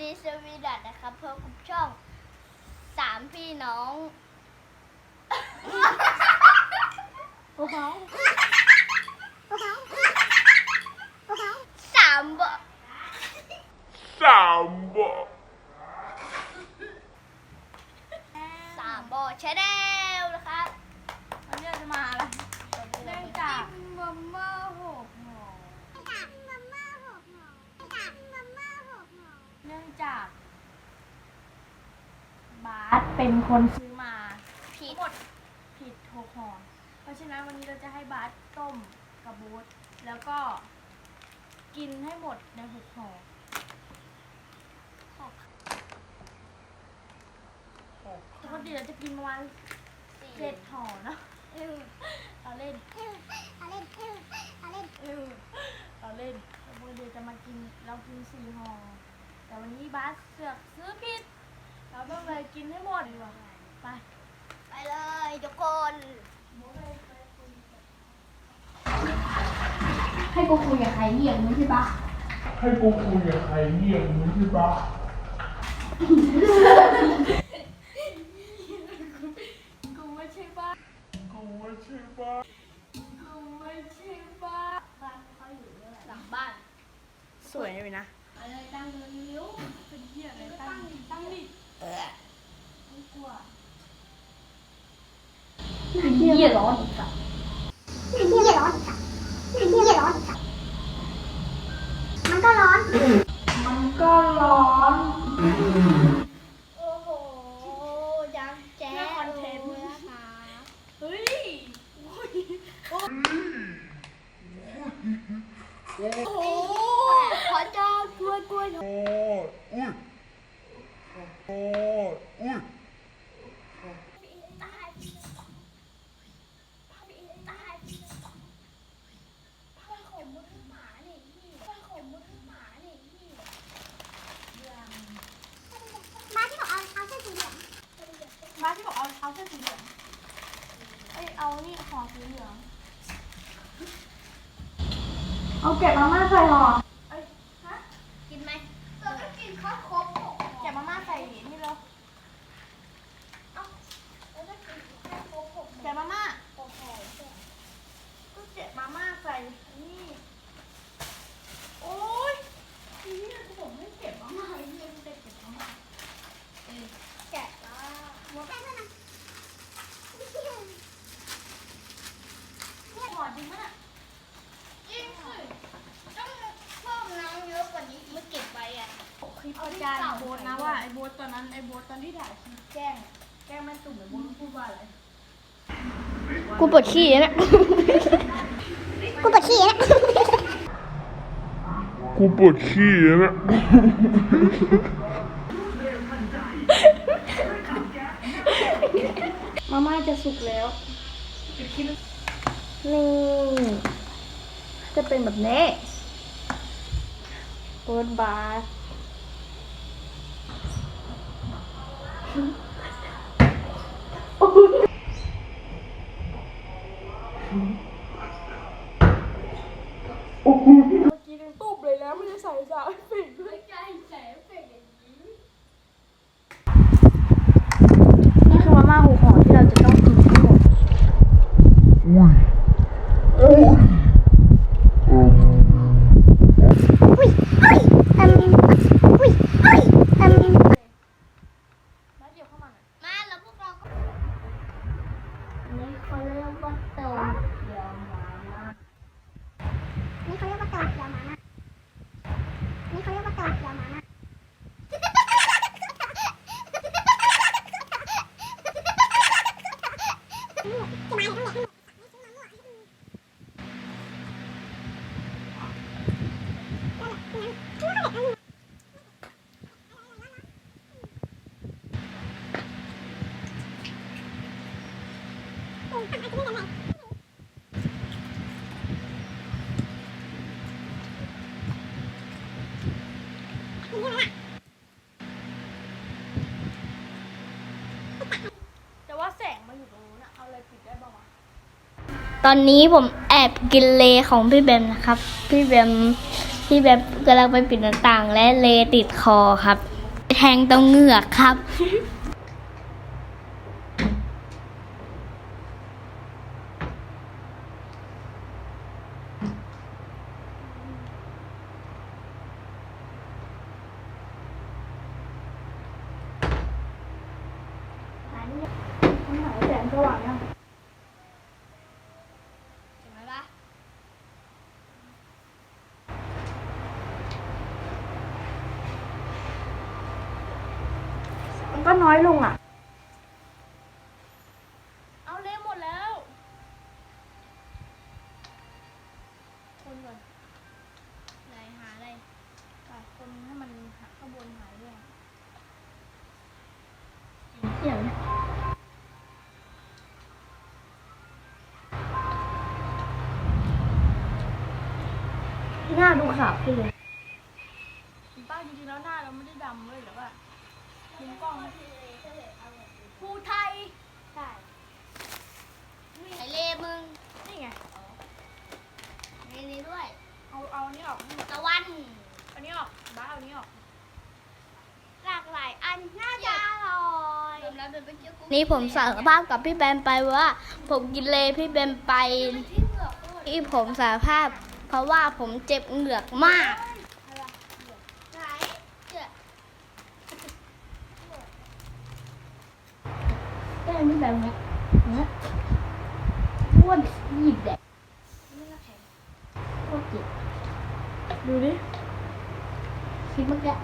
ดีสวีดัตนะครับพบกับช่องสามพี่น้องโอ้โหสามบ Samba. สามบอชาแนลนะครับวันนี้เราจะมาอะไรเนื่องจากมาม่าหกหอ เนื่องจาก บาสเป็นคนซื้อมาผิดหมดผิดหกห่อเพราะฉะนั้นวันนี้เราจะให้บาสต้มกับบูธแล้วก็กินให้หมดในหกห่อปกติเราจะกินประมาณเจ็ดห่อเนาะเราเล่นเราเล่นเราเล่นแล้วโมเดลจะมากินเรากินสี่ห่อแต่วันนี้บาสเสือกซื้อผิด เราต้องเลยกินให้หมดดีกว่าไปไปเลยทุกคนให้กูคุยกับใครเงียบมึงใช่ปะให้กูคุยกับใครเงียบมึงใช่ปะกูไม่ใช่บ้ากูไม่ใช่ปะกูไม่ใช่บ้าบ้านเขาอยู่ด้วยหลังบ้าน สวยเลยนะอะไรตั้งเงินนิ้วเป็นเหี้ยอะไรตั้งตั้งดิ เออไม่กลัวเยี่ยร้อนค่ะ มันก็ร้อน มันก็ร้อนโอ้โหยังแจ๊สเลยนะคะเฮ้ยโอ้โหพระเจ้ากล้วยกล้วย โอ้ยอุ้ยโอ้ยอุ้ย ตายตายผ้าขนมือหมาเนี่ยพี่ผ้าขนมือหมาเนี่ยพี่ บ้านที่บอกเอาเอาเส้นสีเหลือง บ้านที่บอก เอาเอาเส้นสีเหลืองเอ้ยเอานี่ห่อสีเหลือง เอาเก็บมาม่าใส่ห่อเอ้ยฮะกินไหมเราก็กินข้าวครบหกเก็บมาม่าใส่นี่แล้ว เราก็กินข้าวครบหก เก็บมาม่า หกห่อใช่ไหม ก็เก็บมาม่าใส่นี่ โอ๊ยทีนี้กูบอกไม่เก็บมาม่าไอ้เนี่ยไม่ได้เก็บมาม่า แกะละ ห่อจริงไหมน่ะ จริงสิต้องเพิ่มน้ำเยอะกว่านี้ไม่เก็บไว้อะ คลิปประจานโบทนะว่าไอ้โบทตอนนั้นไอ้โบทตอนที่ถ่ายคลิปแกล้งแกล้งแม่ตุ่มไอ้โบทพูดว่าอะไรกูปวดขี้นะกูปวดขี้แล้วกูปวดขี้นะมาม่าจะสุกแล้วนี่จะเป็นแบบนี้โบทบาร์เมื่อกี้ยัง ตุบเลยนะไม่ได้ใส่สาวเอฟเฟกต์ด้วย นี่คือมาม่าหูห่อที่เราจะต้องกินทั้งหมด อุ้ยโอ้ยเอิ่ม อุ้ยอุ้ยเอ็มอุ้ยอุ้ยเอ็ม มาเดี๋ยวเข้ามาหน่อย มาแล้วพวกเราก็นี่เขาเรียกว่าเติมเดี๋ยวมานะ นี่เขาเรียกว่าเติมเกียวมานะนี่เขาเรียกว่าเติมเกียวมานะนี่อะไรอะ แต่ว่าแสงมันอยู่ตรงนู้นอะเอาอะไรปิดได้บ้างวะตอนนี้ผมแอบกินเลของพี่แบมนะครับ พี่แบมพี่แบบกำลังไปปิดหน้าต่างและเลติดคอครับ แทงตรงเหงือกครับ มันหายแส งสว่างยังเห็นไหมปะมันก็น้อยลงอะ เอาเร็วหมดแล้ว คนก่อนไหนหาอะไรอะคนให้มันหาข้างบนหายด้วยเดี๋ยวนะ หน้าดูขาวขึ้นเลยป้าจริงๆแล้วหน้าเราไม่ได้ดำเลยแต่ว่ามุมกล้องภูไทยใช่ไอเลมึง นี่ไงมีนี้ด้วย เอาเอาอันนี้ออกให้หมดตะวันอันนี้ออกบ้าเอาอันนี้ออก หลากหลายอันน่าจะอร่อยนี่ผมสารภาพกับพี่แบมไปว่า ผมกินเลพี่แบมไปที่ผมสารภาพ เพราะว่าผมเจ็บเหงือกมากแก้มีแบมเนี้ยเนี่ยอ้วนหยิบแดดโคตรเจ็บดูดิคิดเมื่อกี้